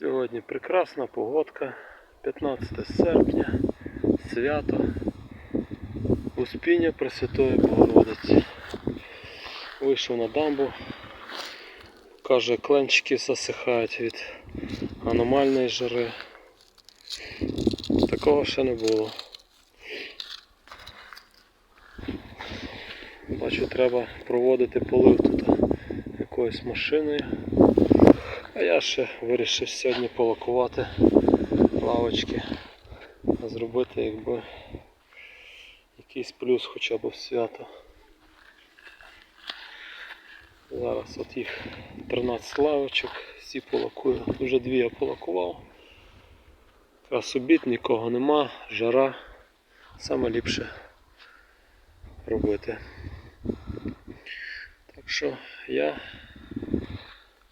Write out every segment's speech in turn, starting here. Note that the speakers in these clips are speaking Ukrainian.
Сьогодні прекрасна погодка, 15 серпня, свято, Успіння Пресвятої Богородиці. Вийшов на дамбу, каже, кленчики засихають від аномальної жари. Такого ще не було. Бачу, треба проводити полив тут якоюсь машиною. А я ще вирішив сьогодні полакувати лавочки, зробити якби якийсь плюс хоча б в свято. Зараз от їх 13 лавочок, всі полакую. Вже дві я полакував. Якраз обід, нікого нема, жара. Саме ліпше робити. Так що я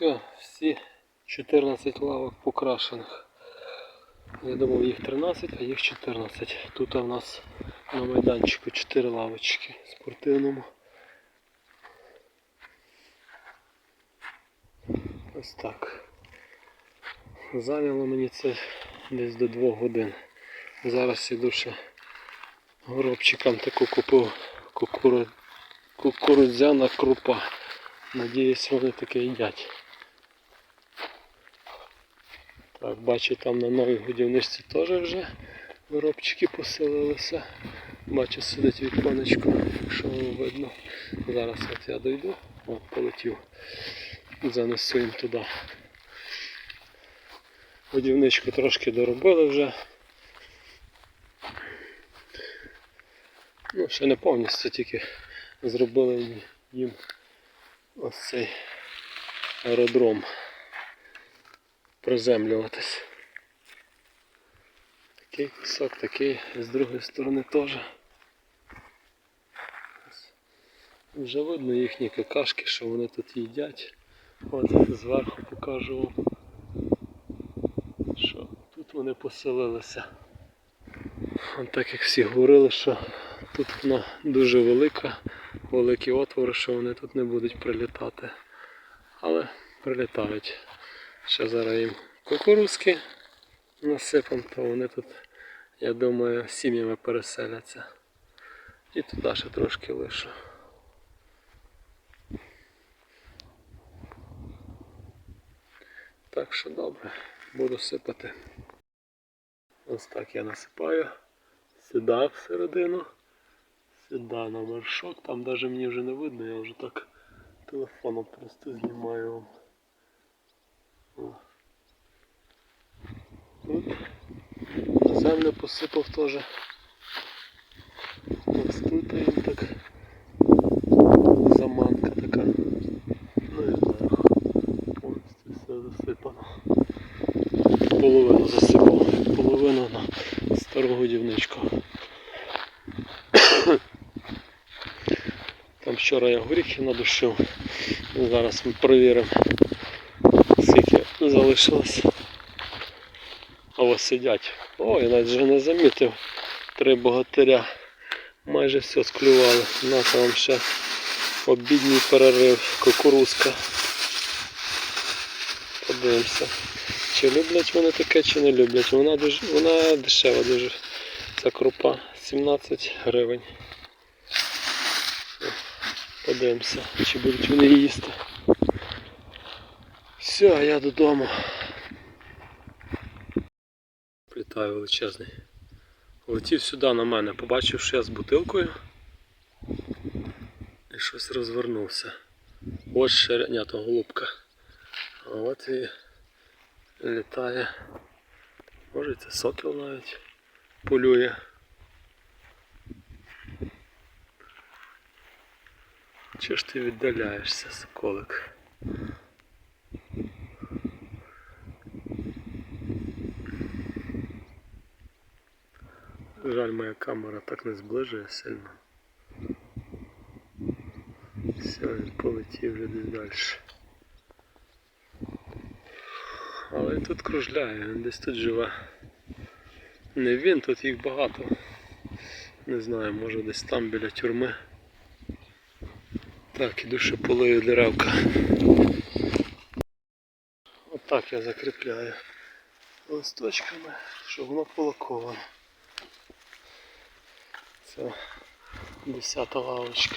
все, всі 14 лавок покрашених. Я думав їх 13, а їх 14. Тут у нас на майданчику 4 лавочки спортивному. Ось так. Зайняло мені це десь до 2 годин. Зараз іду ще горобчикам таку купив кукуру... кукурудзяна крупа. Надіюсь, вони таке їдять. Так, бачу там на новій годівничці теж вже виробчики поселилися. Бачу сидить віконечко, якщо видно. Зараз от я дойду, о, полетів. Занесу їм туди. Годівничку трошки доробили вже. Ну, ще не повністю, тільки зробили їм ось цей аеродром приземлюватись. Такий кусок, такий, з другої сторони теж. Вже видно їхні какашки, що вони тут їдять. От зверху покажу вам, що тут вони поселилися. От так як всі говорили, що тут вона дуже велика, великі отвори, що вони тут не будуть прилітати. Але прилітають. Ще зараз їм кукурузки насипам, то вони тут, я думаю, сім'ями переселяться. І туди ще трошки лишу. Так що добре, буду сипати. Ось так я насипаю. Сюди всередину. Сюди на вершок. Там навіть мені вже не видно, я вже так телефоном просто знімаю. Тут землю посипав теж. Ось тут їм так заманка така. Ну і зверху. Повністю все засипано. Половину засипав, половину на стару годівничку. Там вчора я горіхи надушив. Зараз ми перевіримо, залишилось. А ось сидять. Ой, навіть вже не замітив. Три богатиря. Майже все склювали. На там ще обідній перерив, кукурузка. Подивимося. Чи люблять вони таке, чи не люблять. Вона дуже, вона дешева дуже. Ця крупа 17 гривень. Подивимося, чи будуть вони їсти. Все, я додому. Плітаю величезний. Летів сюди на мене, побачив, що я з бутилкою. І щось розвернувся. Ось ширеня то голубка. А от і літає. Може це сокіл навіть полює. Чи ж ти віддаляєшся, соколик? Жаль, моя камера так не зближує сильно. Все, він полетів вже далі. Але він тут кружляє, він десь тут живе. Не він, тут їх багато. Не знаю, може десь там біля тюрми. Так, іду ще полию деревка. Отак я закріпляю листочками, щоб воно полаковано. Це десята лавочка.